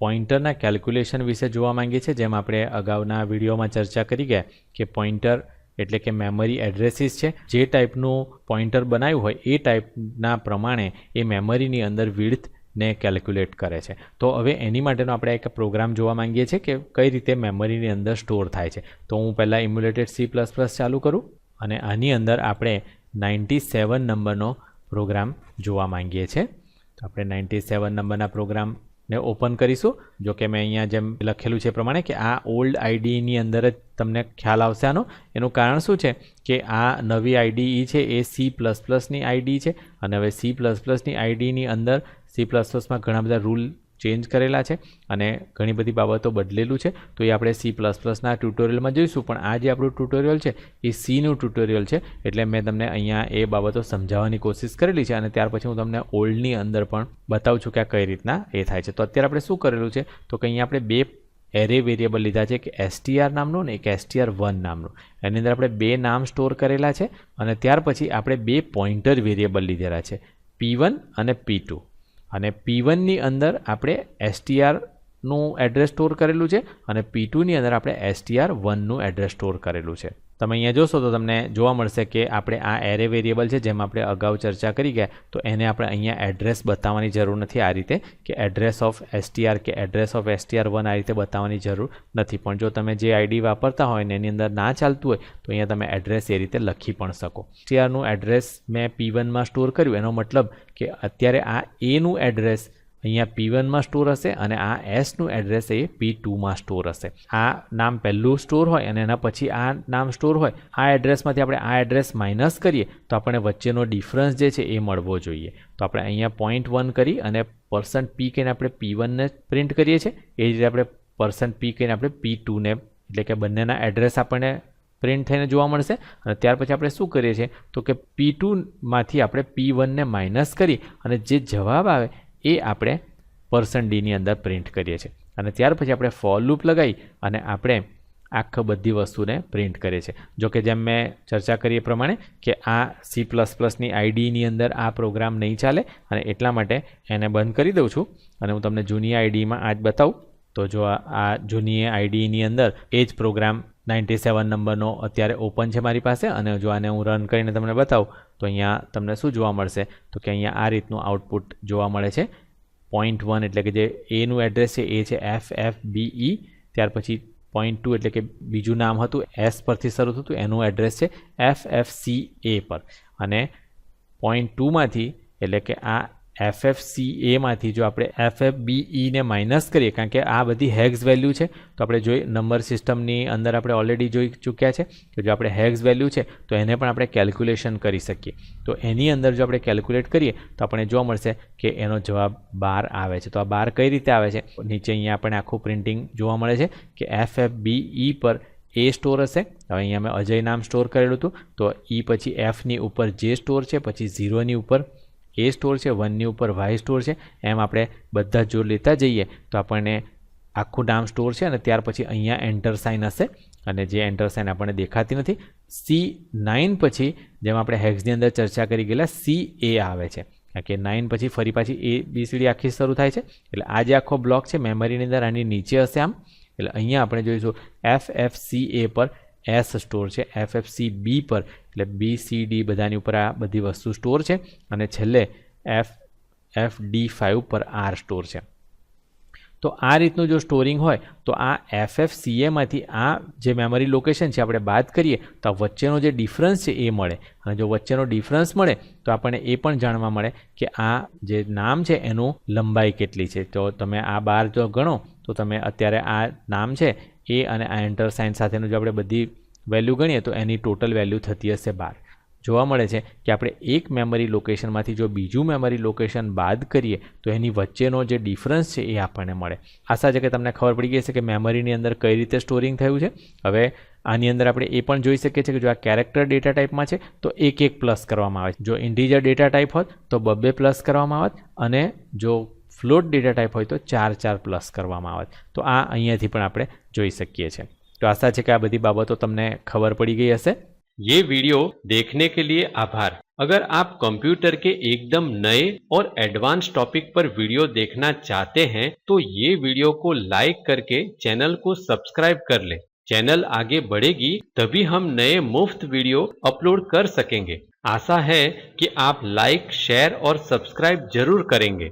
પોઈન્ટરના calculation વિશે જોવા માંગીએ છીએ, જેમ આપણે અગાઉના વિડીયોમાં ચર્ચા કરી ગયા કે પોઇન્ટર એટલે કે મેમરી એડ્રેસીસ છે. જે ટાઈપનું પોઇન્ટર બનાવ્યું હોય, એ ટાઈપના પ્રમાણે એ મેમરીની અંદર વિડ્થને કેલ્ક્યુલેટ કરે છે. તો હવે એની માટેનો આપણે એક પ્રોગ્રામ જોવા માંગીએ છીએ કે કઈ રીતે મેમરીની અંદર સ્ટોર થાય છે. તો હું પહેલાં ઇમ્યુલેટેડ સી પ્લસ પ્લસ ચાલુ કરું અને આની અંદર આપણે નાઇન્ટી સેવન નંબરનો પ્રોગ્રામ જોવા માંગીએ છીએ. તો આપણે નાઇન્ટી સેવન નંબરના પ્રોગ્રામને ઓપન કરીશું. જો કે મેં અહીંયા જેમ લખેલું છે પ્રમાણે કે આ ઓલ્ડ આઈડીની અંદર જ તમને ખ્યાલ આવશે આનો. એનું કારણ શું છે? કે આ નવી આઈડી છે, એ સી પ્લસ પ્લસની આઈડી છે. અને હવે સી પ્લસ પ્લસની આઈડીની અંદર સી પ્લસ પ્લસમાં ઘણા બધા રૂલ ચેન્જ કરેલા છે અને ઘણી બધી બાબતો બદલેલું છે. તો એ આપણે સી પ્લસ પ્લસના ટ્યુટોરિયલમાં જોઈશું. પણ આ જે આપણું ટ્યુટોરિયલ છે, એ સીનું ટ્યુટોરિયલ છે. એટલે મેં તમને અહીંયા એ બાબતો સમજાવવાની કોશિશ કરેલી છે અને ત્યાર પછી હું તમને ઓલ્ડની અંદર પણ બતાવું છું કે આ કઈ રીતના એ થાય છે. તો અત્યારે આપણે શું કરેલું છે? તો કે અહીંયા આપણે બે એરે વેરિયેબલ લીધા છે. કે એસટીઆર નામનું ને એક એસટીઆર વન નામનું. એની અંદર આપણે બે નામ સ્ટોર કરેલા છે અને ત્યાર પછી આપણે બે પોઇન્ટર વેરિયેબલ લીધેલા છે. પી વન અને પી ટુ અને પી વનની અંદર આપણે એસટીઆરનું એડ્રેસ સ્ટોર કરેલું છે અને પી ટુની અંદર આપણે એસટીઆર વનનું એડ્રેસ સ્ટોર કરેલું છે. તમે અહીંયા જોશો તો તમને જોવા મળશે કે આપણે આ એરે વેરિયેબલ છે, જેમ આપણે અગાઉ ચર્ચા કરી ગયા, તો એને આપણે અહીંયા એડ્રેસ બતાવવાની જરૂર નથી આ રીતે, કે એડ્રેસ ઓફ એસટીઆર કે એડ્રેસ ઓફ એસટીઆર વન આ રીતે બતાવવાની જરૂર નથી. પણ જો તમે જે આઈડી વાપરતા હોય ને એની અંદર ના ચાલતું હોય, તો અહીંયા તમે એડ્રેસ એ રીતે લખી પણ શકો. એસટીઆરનું એડ્રેસ મેં પી વનમાં સ્ટોર કર્યું, એનો મતલબ કે અત્યારે આ એનું એડ્રેસ અહીંયા પી વનમાં સ્ટોર હશે અને આ એસનું એડ્રેસ એ પી ટુમાં સ્ટોર હશે. આ નામ પહેલું સ્ટોર હોય અને એના પછી આ નામ સ્ટોર હોય, આ એડ્રેસમાંથી આપણે આ એડ્રેસ માઇનસ કરીએ, તો આપણને વચ્ચેનો ડિફરન્સ જે છે એ મળવો જોઈએ. તો આપણે અહીંયા પોઈન્ટ વન કરી અને પર્સન્ટ પી કહીને આપણે પી વનને પ્રિન્ટ કરીએ છીએ. એ રીતે આપણે પર્સન્ટ પી કહીને આપણે પી ટુને એટલે કે બંનેના એડ્રેસ આપણને પ્રિન્ટ થઈને જોવા મળશે. અને ત્યાર પછી આપણે શું કરીએ છીએ? તો કે પી ટુમાંથી આપણે પી વનને માઇનસ કરી અને જે જવાબ આવે એ આપણે પર્સન ડીની અંદર પ્રિન્ટ કરીએ છીએ. અને ત્યાર પછી આપણે ફોર લૂપ લગાવી અને આપણે આખ બધી વસ્તુને પ્રિન્ટ કરીએ છીએ. જોકે જેમ મેં ચર્ચા કરી એ પ્રમાણે કે આ સી પ્લસ પ્લસની આઈડીની અંદર આ પ્રોગ્રામ નહીં ચાલે અને એટલા માટે એને બંધ કરી દઉં છું. અને હું તમને જૂની આઈડીમાં આજ બતાવું. તો જો આ જૂની આઈડીની અંદર એ જ પ્રોગ્રામ નાઇન્ટી સેવન નંબરનો અત્યારે ઓપન છે મારી પાસે અને જો આને હું રન કરીને તમને બતાવું, તો અહીંયા તમને શું જોવા મળશે? તો કે અહીંયા આ રીતનું આઉટપુટ જોવા મળે છે. પોઈન્ટ વન એટલે કે જે એનું એડ્રેસ છે, એ છે એફ એફ બી ઈ ત્યાર પછી પોઈન્ટ ટુ એટલે કે બીજું નામ હતું એસ પરથી શરૂ થતું, એનું એડ્રેસ છે એફ એફ સી એ પર. અને પોઈન્ટ ટુમાંથી એટલે કે આ એફ એફ સી એમાંથી જો આપણે એફ એફ બી ઈને માઇનસ કરીએ, કારણ કે આ બધી હેગ્સ વેલ્યુ છે, તો આપણે જોઈ નંબર સિસ્ટમની અંદર આપણે ઓલરેડી જોઈ ચૂક્યા છે. કે જો આપણે હેગ્સ વેલ્યુ છે, તો એને પણ આપણે કેલ્ક્યુલેશન કરી શકીએ. તો એની અંદર જો આપણે કેલ્ક્યુલેટ કરીએ, તો આપણે જોવા મળશે કે એનો જવાબ બાર આવે છે. તો આ બાર કઈ રીતે આવે છે? નીચે અહીંયા આપણે આખું પ્રિન્ટિંગ જોવા મળે છે કે એફ એફ બી ઈ પર એ સ્ટોર હશે. હવે અહીંયા મેં અજય નામ સ્ટોર કરેલું હતું. તો ઈ પછી એફની ઉપર જે સ્ટોર છે, પછી ઝીરોની ઉપર એ સ્ટોર છે વનની ઉપર વાય સ્ટોર છે, એમ આપણે બધા જો લેતા જઈએ, તો આપણને આખું નામ સ્ટોર છે અને ત્યાર પછી અહીંયા એન્ટર સાઇન હશે અને જે એન્ટર સાઇન આપણને દેખાતી નથી સી નાઇન પછી જેમ આપણે હેક્સની અંદર ચર્ચા કરી ગયેલા સી એ આવે છે. કે નાઇન પછી ફરી પાછી એ બીસીડી આખી શરૂ થાય છે, એટલે આ જે આખો બ્લોક છે મેમરીની અંદર આની નીચે હશે આમ, એટલે અહીંયા આપણે જોઈશું એફ એફ સી એ પર એસ સ્ટોર છે એફ એફ સી બી પર. એટલે બી સી ડી બધાની ઉપર આ બધી વસ્તુ સ્ટોર છે અને છેલ્લે એફ એફ ડી ફાઇવ પર આર સ્ટોર છે. તો આ રીતનું જો સ્ટોરિંગ હોય, તો આ એફ એફ સીએમાંથી આ જે મેમરી લોકેશન છે, આપણે બાદ કરીએ, તો આ વચ્ચેનો જે ડિફરન્સ છે એ મળે. અને જો વચ્ચેનો ડિફરન્સ મળે, તો આપણને એ પણ જાણવા મળે કે આ જે નામ છે, એનું લંબાઈ કેટલી છે. તો તમે આ બાર જો ગણો, તો તમે અત્યારે આ નામ છે એ અને આ એન્ટર સાઇન સાથેનું જો આપણે બધી વેલ્યુ ગણીએ તો એની ટોટલ વેલ્યુ થતી હશે બાર. જોવા મળે છે કે આપણે એક મેમરી લોકેશનમાંથી જો બીજું મેમરી લોકેશન બાદ કરીએ તો એની વચ્ચેનો જે ડિફરન્સ છે એ આપણને મળે. આશા છે કે તમને ખબર પડી ગઈ છે કે મેમરીની અંદર કઈ રીતે સ્ટોરિંગ થયું છે. હવે આની અંદર આપણે એ પણ જોઈ શકીએ છીએ કે જો આ કેરેક્ટર ડેટા ટાઈપમાં છે તો એક એક પ્લસ કરવામાં આવે જો ઇન્ટીજર ડેટા ટાઈપ હોત તો બબ્બે પ્લસ કરવામાં આવત અને જો ફ્લોટ ડેટા ટાઈપ હોય તો ચાર ચાર પ્લસ કરવામાં આવત તો આ અહીંયાથી પણ આપણે જોઈ શકીએ છીએ તો આશા છે કે આ બધી બાબતો તમને ખબર પડી गई હશે ये वीडियो देखने के लिए आभार अगर आप कंप्यूटर के एकदम नए और एडवांस टॉपिक पर वीडियो देखना चाहते हैं तो ये वीडियो को लाइक करके चैनल को सब्सक्राइब कर ले चैनल आगे बढ़ेगी तभी हम नए मुफ्त वीडियो अपलोड कर सकेंगे आशा है कि आप लाइक शेयर और सब्सक्राइब जरूर करेंगे